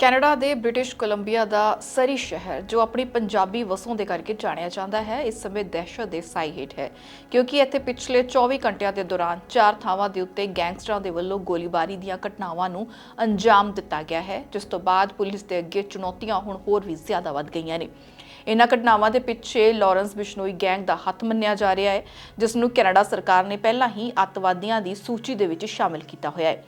Canada ਦੇ British Columbia ਦਾ ਸਰੀ ਸ਼ਹਿਰ, ਜੋ ਆਪਣੀ ਪੰਜਾਬੀ ਵਸੋਂ ਦੇ ਕਰਕੇ ਜਾਣਿਆ ਜਾਂਦਾ ਹੈ, ਇਸ ਸਮੇਂ ਦਹਿਸ਼ਤ ਦੇ ਸਾਈ ਹੇਠ ਹੈ। ਕਿਉਂਕਿ ਇੱਥੇ ਪਿਛਲੇ 24 ਘੰਟਿਆਂ ਦੇ ਦੌਰਾਨ ਚਾਰ ਥਾਵਾਂ ਦੇ ਉੱਤੇ ਗੈਂਗਸਟਰਾਂ ਦੇ ਵੱਲੋਂ ਗੋਲੀਬਾਰੀ ਦੀਆਂ ਘਟਨਾਵਾਂ ਨੂੰ ਅੰਜਾਮ ਦਿੱਤਾ ਗਿਆ ਹੈ, ਜਿਸ ਤੋਂ ਬਾਅਦ ਪੁਲਿਸ ਦੇ ਅੱਗੇ ਚੁਣੌਤੀਆਂ ਹੁਣ ਹੋਰ ਵੀ ਜ਼ਿਆਦਾ ਵੱਧ ਗਈਆਂ ਨੇ। ਇਨ੍ਹਾਂ ਘਟਨਾਵਾਂ ਦੇ ਪਿੱਛੇ ਲਾਰੈਂਸ ਬਿਸ਼ਨੋਈ ਗੈਂਗ ਦਾ ਹੱਥ ਮੰਨਿਆ ਜਾ ਰਿਹਾ ਹੈ, ਜਿਸ ਨੂੰ ਕੈਨੇਡਾ ਸਰਕਾਰ ਨੇ ਪਹਿਲਾਂ ਹੀ ਅੱਤਵਾਦੀਆਂ ਦੀ ਸੂਚੀ ਦੇ ਵਿੱਚ ਸ਼ਾਮਿਲ ਕੀਤਾ ਹੋਇਆ ਹੈ।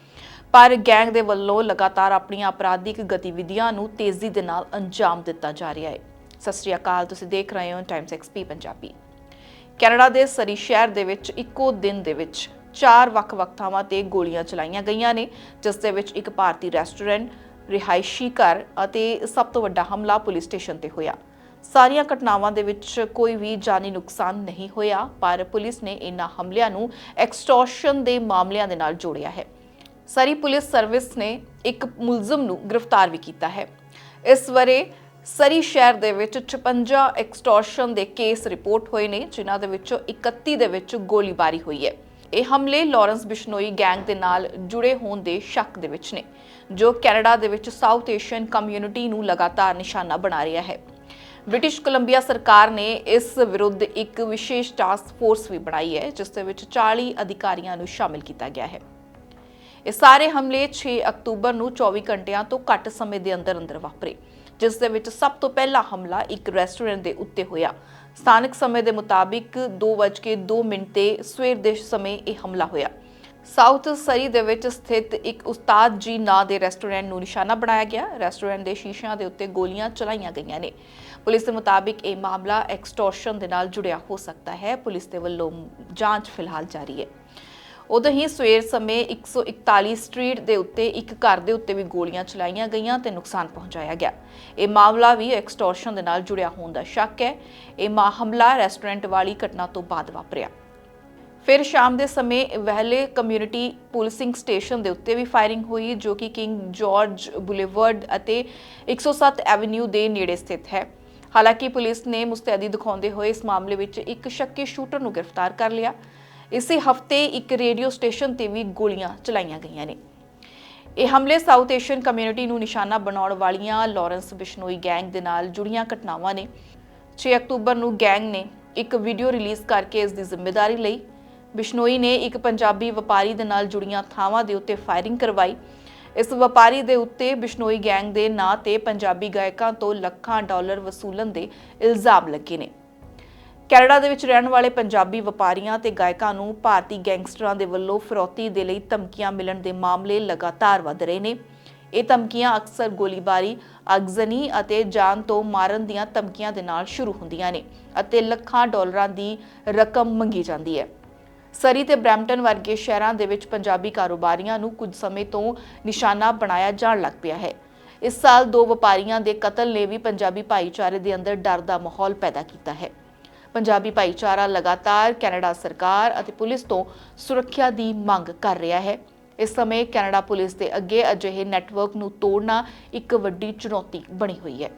ਪਰ ਗੈਂਗ ਦੇ ਵੱਲੋਂ ਲਗਾਤਾਰ ਆਪਣੀਆਂ ਅਪਰਾਧਿਕ ਗਤੀਵਿਧੀਆਂ ਨੂੰ ਤੇਜ਼ੀ ਦੇ ਨਾਲ ਅੰਜਾਮ ਦਿੱਤਾ ਜਾ ਰਿਹਾ ਹੈ। ਸਤਿ ਸ਼੍ਰੀ ਅਕਾਲ, ਤੁਸੀਂ ਦੇਖ ਰਹੇ ਹੋ ਟਾਈਮਸ ਐਕਸਪੀ ਪੰਜਾਬੀ। ਕੈਨੇਡਾ ਦੇ ਸਰੀ ਸ਼ਹਿਰ ਦੇ ਵਿੱਚ ਇੱਕੋ ਦਿਨ ਦੇ ਵਿੱਚ ਚਾਰ ਵੱਖ-ਵੱਖ ਥਾਵਾਂ ਤੇ ਗੋਲੀਆਂ ਚਲਾਈਆਂ ਗਈਆਂ ਨੇ, ਜਿਸ ਦੇ ਵਿੱਚ ਇੱਕ ਭਾਰਤੀ ਰੈਸਟੋਰੈਂਟ ਰਿਹਾਇਸ਼ੀ ਘਰ ਅਤੇ ਸਭ ਤੋਂ ਵੱਡਾ ਹਮਲਾ ਪੁਲਿਸ ਸਟੇਸ਼ਨ ਤੇ ਹੋਇਆ। ਸਾਰੀਆਂ ਘਟਨਾਵਾਂ ਦੇ ਵਿੱਚ ਕੋਈ ਵੀ ਜਾਨੀ ਨੁਕਸਾਨ ਨਹੀਂ ਹੋਇਆ, ਪਰ ਪੁਲਿਸ ਨੇ ਇਨ੍ਹਾਂ ਹਮਲਿਆਂ ਨੂੰ ਐਕਸਟੋਰਸ਼ਨ ਦੇ ਮਾਮਲਿਆਂ ਦੇ ਨਾਲ ਜੋੜਿਆ ਹੈ। ਸਰੀ ਪੁਲਿਸ ਸਰਵਿਸ ਨੇ ਇੱਕ ਮੁਲਜ਼ਮ ਨੂੰ ਗ੍ਰਿਫਤਾਰ ਵੀ ਕੀਤਾ ਹੈ। ਇਸ ਵਰੇ ਸਰੀ ਸ਼ਹਿਰ ਦੇ ਵਿੱਚ 56 ਐਕਸਟੋਰਸ਼ਨ ਦੇ ਕੇਸ ਰਿਪੋਰਟ ਹੋਏ ਨੇ, ਜਿਨ੍ਹਾਂ ਦੇ ਵਿੱਚੋਂ 31 ਦੇ ਵਿੱਚ ਗੋਲੀਬਾਰੀ ਹੋਈ ਹੈ। ਇਹ ਹਮਲੇ ਲਾਰੈਂਸ ਬਿਸ਼ਨੋਈ ਗੈਂਗ ਦੇ ਨਾਲ ਜੁੜੇ ਹੋਣ ਦੇ ਸ਼ੱਕ ਦੇ ਵਿੱਚ ਨੇ, ਜੋ ਕੈਨੇਡਾ ਦੇ ਵਿੱਚ ਸਾਊਥ ਏਸ਼ੀਅਨ ਕਮਿਊਨਿਟੀ ਨੂੰ ਲਗਾਤਾਰ ਨਿਸ਼ਾਨਾ ਬਣਾ ਰਿਹਾ ਹੈ। ਬ੍ਰਿਟਿਸ਼ ਕੋਲੰਬੀਆ ਸਰਕਾਰ ਨੇ ਇਸ ਵਿਰੁੱਧ ਇੱਕ ਵਿਸ਼ੇਸ਼ ਟਾਸਕ ਫੋਰਸ ਵੀ ਬਣਾਈ ਹੈ, ਜਿਸ ਦੇ ਵਿੱਚ 40 ਅਧਿਕਾਰੀਆਂ ਨੂੰ ਸ਼ਾਮਿਲ ਕੀਤਾ ਗਿਆ ਹੈ। ਇਹ ਸਾਰੇ ਹਮਲੇ 6 ਅਕਤੂਬਰ ਨੂੰ 24 ਘੰਟਿਆਂ ਤੋਂ ਘੱਟ ਸਮੇਂ ਦੇ ਅੰਦਰ ਅੰਦਰ ਵਾਪਰੇ, ਜਿਸ ਦੇ ਵਿੱਚ ਸਭ ਤੋਂ ਪਹਿਲਾ ਹਮਲਾ ਇੱਕ ਰੈਸਟੋਰੈਂਟ ਦੇ ਉੱਤੇ ਹੋਇਆ। ਸਥਾਨਕ ਸਮੇਂ ਦੇ ਮੁਤਾਬਿਕ 2:02 ਮਿੰਟ ਤੇ ਸਵੇਰ ਦੇ ਸਮੇਂ ਇਹ ਹਮਲਾ ਹੋਇਆ। ਸਾਊਥ ਸਰੀ ਦੇ ਵਿੱਚ ਸਥਿਤ ਇੱਕ ਉਸਤਾਦ ਜੀ ਨਾਂ ਦੇ ਰੈਸਟੋਰੈਂਟ ਨੂੰ ਨਿਸ਼ਾਨਾ ਬਣਾਇਆ ਗਿਆ। ਰੈਸਟੋਰੈਂਟ ਦੇ ਸ਼ੀਸ਼ਿਆਂ ਦੇ ਉੱਤੇ ਗੋਲੀਆਂ ਚਲਾਈਆਂ ਗਈਆਂ ਨੇ। ਪੁਲਿਸ ਦੇ ਮੁਤਾਬਿਕ ਇਹ ਮਾਮਲਾ ਐਕਸਟੋਰਸ਼ਨ ਦੇ ਨਾਲ ਜੁੜਿਆ ਹੋ ਸਕਦਾ ਹੈ। ਪੁਲਿਸ ਦੇ ਵੱਲੋਂ ਜਾਂਚ ਫਿਲਹਾਲ ਜਾਰੀ ਹੈ। ਉਦੋਂ ਹੀ ਸਵੇਰ ਸਮੇਂ 141 ਸਟਰੀਟ ਦੇ ਉੱਤੇ ਇੱਕ ਘਰ ਦੇ ਉੱਤੇ ਵੀ ਗੋਲੀਆਂ ਚਲਾਈਆਂ ਗਈਆਂ ਤੇ ਨੁਕਸਾਨ ਪਹੁੰਚਾਇਆ ਗਿਆ। ਇਹ ਮਾਮਲਾ ਵੀ ਐਕਸਟੋਰਸ਼ਨ ਦੇ ਨਾਲ ਜੁੜਿਆ ਹੋਣ ਦਾ ਸ਼ੱਕ ਹੈ। ਇਹ ਮਾ ਹਮਲਾ ਰੈਸਟੋਰੈਂਟ ਵਾਲੀ ਘਟਨਾ ਤੋਂ ਬਾਅਦ ਵਾਪਰਿਆ। ਫਿਰ ਸ਼ਾਮ ਦੇ ਸਮੇਂ ਵਹਿਲੇ ਕਮਿਊਨਿਟੀ ਪੁਲਿਸਿੰਗ ਸਟੇਸ਼ਨ ਦੇ ਉੱਤੇ ਵੀ ਫਾਇਰਿੰਗ ਹੋਈ, ਜੋ ਕਿ ਕਿੰਗ ਜਾਰਜ ਬੁਲੇਵਰਡ ਅਤੇ 107 ਐਵੇਨਿਊ ਦੇ ਨੇੜੇ ਸਥਿਤ ਹੈ। ਹਾਲਾਂਕਿ ਪੁਲਿਸ ਨੇ ਮੁਸਤੈਦੀ ਦਿਖਾਉਂਦੇ ਹੋਏ ਇਸ ਮਾਮਲੇ ਵਿੱਚ ਇੱਕ ਸ਼ੱਕੀ ਸ਼ੂਟਰ ਨੂੰ ਗ੍ਰਿਫਤਾਰ ਕਰ ਲਿਆ। ਇਸੇ ਹਫ਼ਤੇ ਇੱਕ ਰੇਡੀਓ ਸਟੇਸ਼ਨ ਤੇ ਵੀ ਗੋਲੀਆਂ ਚਲਾਈਆਂ ਗਈਆਂ ਨੇ। ਇਹ ਹਮਲੇ ਸਾਊਥ ਏਸ਼ੀਅਨ ਕਮਿਊਨਿਟੀ ਨੂੰ ਨਿਸ਼ਾਨਾ ਬਣਾਉਣ ਵਾਲੀਆਂ ਲਾਰੈਂਸ ਬਿਸ਼ਨੋਈ ਗੈਂਗ ਦੇ ਨਾਲ ਜੁੜੀਆਂ ਘਟਨਾਵਾਂ ਨੇ। 6 ਅਕਤੂਬਰ ਨੂੰ ਗੈਂਗ ਨੇ ਇੱਕ ਵੀਡੀਓ ਰਿਲੀਜ਼ ਕਰਕੇ ਇਸ ਦੀ ਜ਼ਿੰਮੇਵਾਰੀ ਲਈ ਬਿਸ਼ਨੋਈ ਨੇ ਇੱਕ ਪੰਜਾਬੀ ਵਪਾਰੀ ਦੇ ਨਾਲ ਜੁੜੀਆਂ ਥਾਵਾਂ ਦੇ ਉੱਤੇ ਫਾਇਰਿੰਗ ਕਰਵਾਈ। ਇਸ ਵਪਾਰੀ ਦੇ ਉੱਤੇ ਬਿਸ਼ਨੋਈ ਗੈਂਗ ਦੇ ਨਾਂ ਤੇ ਪੰਜਾਬੀ ਗਾਇਕਾਂ ਤੋਂ ਲੱਖਾਂ ਡਾਲਰ ਵਸੂਲਣ ਦੇ ਇਲਜ਼ਾਮ ਲੱਗੇ ਨੇ। ਕੈਨੇਡਾ ਦੇ ਵਿੱਚ ਰਹਿਣ ਵਾਲੇ ਪੰਜਾਬੀ ਵਪਾਰੀਆਂ ਤੇ ਗਾਇਕਾਂ ਨੂੰ ਭਾਰਤੀ ਗੈਂਗਸਟਰਾਂ ਦੇ ਵੱਲੋਂ ਫਰੋਤੀ ਦੇ ਲਈ ਧਮਕੀਆਂ ਮਿਲਣ ਦੇ ਮਾਮਲੇ ਲਗਾਤਾਰ ਵਧ ਰਹੇ ਨੇ। ਇਹ ਧਮਕੀਆਂ ਅਕਸਰ ਗੋਲੀਬਾਰੀ, ਅਗਜ਼ਨੀ ਅਤੇ ਜਾਨ ਤੋਂ ਮਾਰਨ ਦੀਆਂ ਧਮਕੀਆਂ ਦੇ ਨਾਲ ਸ਼ੁਰੂ ਹੁੰਦੀਆਂ ਨੇ ਅਤੇ ਲੱਖਾਂ ਡਾਲਰਾਂ ਦੀ ਰਕਮ ਮੰਗੀ ਜਾਂਦੀ ਹੈ। ਸਰੀ ਤੇ ਬ੍ਰੈਂਪਟਨ ਵਰਗੇ ਸ਼ਹਿਰਾਂ ਦੇ ਵਿੱਚ ਪੰਜਾਬੀ ਕਾਰੋਬਾਰੀਆਂ ਨੂੰ ਕੁਝ ਸਮੇਂ ਤੋਂ ਨਿਸ਼ਾਨਾ ਬਣਾਇਆ ਜਾਣ ਲੱਗ ਪਿਆ ਹੈ। ਇਸ ਸਾਲ ਦੋ ਵਪਾਰੀਆਂ ਦੇ ਕਤਲ ਨੇ ਵੀ ਪੰਜਾਬੀ ਭਾਈਚਾਰੇ ਦੇ ਅੰਦਰ ਡਰ ਦਾ ਮਾਹੌਲ ਪੈਦਾ ਕੀਤਾ ਹੈ। ਪੰਜਾਬੀ ਭਾਈਚਾਰਾ ਲਗਾਤਾਰ ਕੈਨੇਡਾ ਸਰਕਾਰ ਅਤੇ ਪੁਲਿਸ ਤੋਂ ਸੁਰੱਖਿਆ ਦੀ ਮੰਗ ਕਰ ਰਿਹਾ ਹੈ। ਇਸ ਸਮੇਂ ਕੈਨੇਡਾ ਪੁਲਿਸ ਦੇ ਅੱਗੇ ਅਜਿਹੇ ਨੈਟਵਰਕ ਨੂੰ ਤੋੜਨਾ ਇੱਕ ਵੱਡੀ ਚੁਣੌਤੀ ਬਣੀ ਹੋਈ ਹੈ।